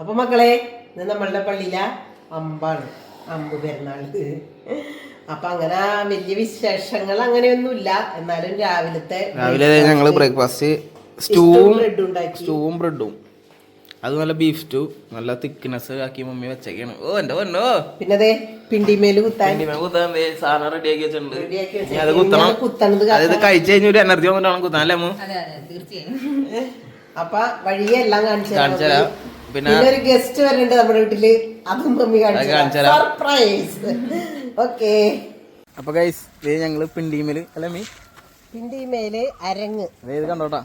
അപ്പൊ മക്കളെ ഇന്ന് നമ്മളുടെ പള്ളിയില അമ്പാണ് അമ്പ് പെരുന്നാൾ. അപ്പൊ അങ്ങനെ വലിയ വിശേഷങ്ങൾ അങ്ങനെയൊന്നുമില്ല. എന്നാലും രാവിലത്തെ രാവിലെ ഞങ്ങൾ ബ്രേക്ക്ഫാസ്റ്റ് സ്റ്റൂവും ബ്രെഡ് ഉണ്ടാക്കി. സ്റ്റൂവും ബ്രെഡും. അത് നല്ല ബീഫ് സ്റ്റൂ നല്ല തിക്നെസ് ആക്കി മമ്മി വെച്ചേക്കാണ്. ഓ എന്റെ പൊന്നോ. പിന്നെ അതെ പിണ്ടിമേൽ കുത്താൻ സാധനം റെഡി ആക്കി വെച്ചിട്ടുണ്ട്. ഇനി അത് കുത്തണം. കുത്തണത് അതായത് കഴിച്ചു കഴിഞ്ഞ ഒരു എനർജി വന്നിട്ടാണ് കുത്താൻ അല്ലേ അമ്മു? അപ്പൊ വഴിയെല്ലാം കാണിച്ചു കാണിച്ചു പിന്നെ ഒരു ഗസ്റ്റ് വരുന്നുണ്ട് നമ്മുടെ വീട്ടിൽ. അതും മമ്മി കാണിച്ചു. സർപ്രൈസ് ഓക്കെ അപ്പൊ ഗൈസ് ഇത് ഞങ്ങൾ പിണ്ടിമേൽ അല്ലേ മീ? പിണ്ടിമേൽ അരങ്ങ്. ഇത് കണ്ടോട്ടാ.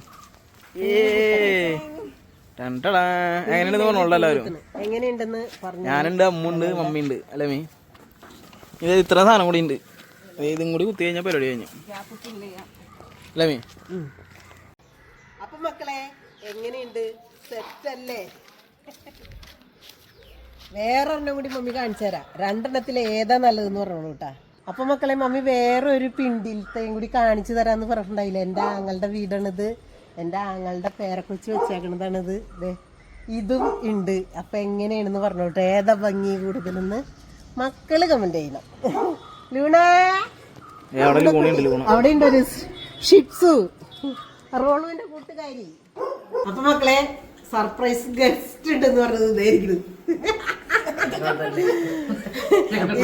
എങ്ങനെയുണ്ടെന്ന് പറഞ്ഞോളൂ എല്ലാവരും. എങ്ങനെയുണ്ടെന്ന് പറഞ്ഞു ഞാനുണ്ട് അമ്മുണ്ട് മമ്മിയുണ്ട് അല്ലേ മീ? ഇത് ഇത്ര സാധനം കൂടി ഉണ്ട്. ഇതും കൂടി കുത്തി കഴിഞ്ഞാൽ പരിപാടി കഴിഞ്ഞു. അല്ലേ മീ? അപ്പൊ മക്കളെ എങ്ങനെയുണ്ട്? സെറ്റ് അല്ലേ വേറെ ഒരെണ്ണം കൂടി മമ്മി കാണിച്ചു തരാം. രണ്ടെണ്ണത്തിൽ ഏതാ നല്ലതെന്ന് പറഞ്ഞോളൂ കേട്ടാ. അപ്പൊ മക്കളെ മമ്മി വേറെ ഒരു പിണ്ടിലത്തെയും കൂടി കാണിച്ചു തരാന്ന് പറഞ്ഞിട്ടുണ്ടായില്ല? എന്റെ ആങ്ങളുടെ വീടാണിത്. എന്റെ ആങ്ങളുടെ പേരക്കൊച്ചി വെച്ചേക്കണതാണിത്. ദേ ഇതും ഉണ്ട്. അപ്പൊ എങ്ങനെയാണെന്ന് പറഞ്ഞോട്ടെ ഏതാ ഭംഗി കൂടുതലെന്ന് മക്കൾ കമന്റ് ചെയ്യണം. ലൂണ? അവിടെ ഉണ്ടോ ലൂണ്. അവിടെ ഉണ്ട് ഒരു ഷിപ്സു. റോളുവിന്റെ കൂട്ടുകാരി. അപ്പൊ മക്കളെ സർപ്രൈസ് ഗസ്റ്റ് ഉണ്ടെന്ന് പറഞ്ഞത് ഇതായിരിക്കുന്നു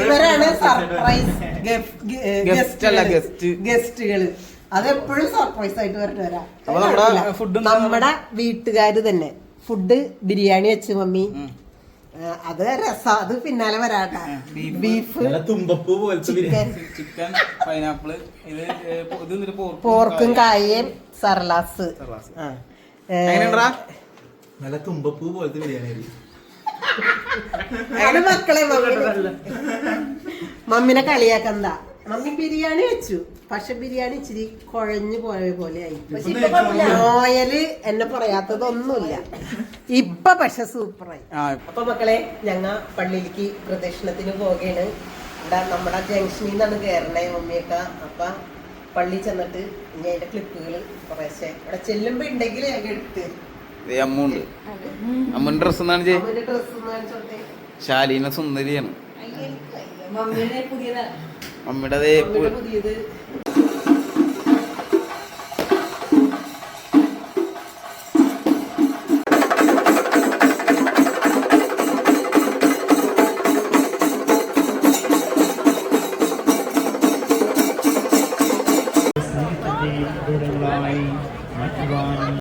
ഇവരാണ് സർപ്രൈസ് ഗസ്റ്റ്. ഗസ്റ്റുകൾ. അതെപ്പോഴും സർപ്രൈസ് ആയിട്ട് വരട്ടെ വരാം. നമ്മുടെ ഫുഡ് നമ്മുടെ വീട്ടുകാര് തന്നെ. ഫുഡ് ബിരിയാണി വെച്ച് മമ്മി. അത് രസം. അത് പിന്നാലെ വരാട്ട. ബീഫ്. ചിക്കൻ. ചിക്കൻ പൈനാപ്പിൾ ഇത് പോർക്കും കായയും സർലാസ്. സർലാസ്. ആ. നല്ല തുമ്പപ്പൂ പോലത്തെ ബിരിയാണി അത് മക്കളെ മമ്മിനെ കളിയാക്കന്താ കളിയാക്കണ്ട. മമ്മി ബിരിയാണി വെച്ചു. പക്ഷെ ബിരിയാണി ഇച്ചിരി കുഴഞ്ഞു പോയ പോലെ ആയി. നോയൽ എന്നെ പറയാത്തതൊന്നുമില്ല. ഇപ്പൊ പക്ഷെ സൂപ്പറായി. അപ്പൊ മക്കളെ ഞങ്ങ പള്ളിയിലേക്ക് പ്രദക്ഷിണത്തിന് പോവുകയാണ്. ഇവിടെ നമ്മുടെ ജംഗ്ഷനിൽ നിന്നാണ് കയറണേ മമ്മിയൊക്കെ. അപ്പൊ പള്ളി ചെന്നിട്ട് ഇനി അതിന്റെ ക്ലിപ്പുകൾ കുറേശ്ശെ ഇവിടെ ചെല്ലുമ്പോ ഉണ്ടെങ്കിൽ ഞങ്ങൾ എടുത്ത് അമ്മുണ്ട്. അമ്മുന്റെ ഡ്രസ് എന്നാണ് ചേ ശാലീന സുന്ദരിയാണ്. മമ്മിയുടെ അതേ